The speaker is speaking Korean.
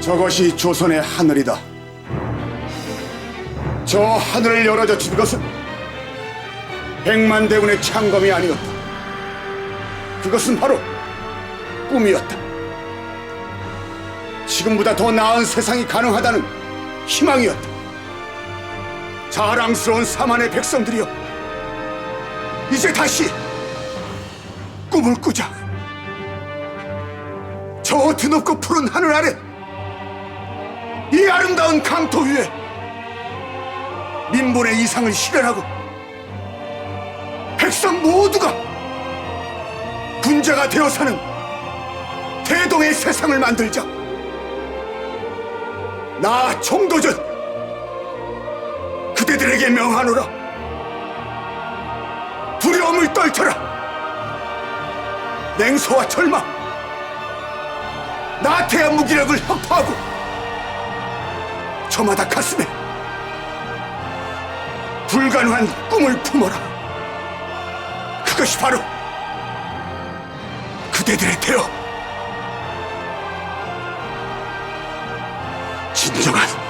저것이 조선의 하늘이다. 저 하늘을 열어젖힌 것은 백만 대군의 창검이 아니었다. 그것은 바로 꿈이었다. 지금보다 더 나은 세상이 가능하다는 희망이었다. 자랑스러운 사만의 백성들이여, 이제 다시 꿈을 꾸자. 저 드높고 푸른 하늘 아래 이 아름다운 강토 위에 민본의 이상을 실현하고 백성 모두가 분자가 되어 사는 대동의 세상을 만들자. 나 정도전 그대들에게 명하노라. 두려움을 떨쳐라. 냉소와 절망, 나태한 무기력을 혁파하고 저마다 가슴에 불가능한 꿈을 품어라. 그것이 바로 그대들의 대어. 진정한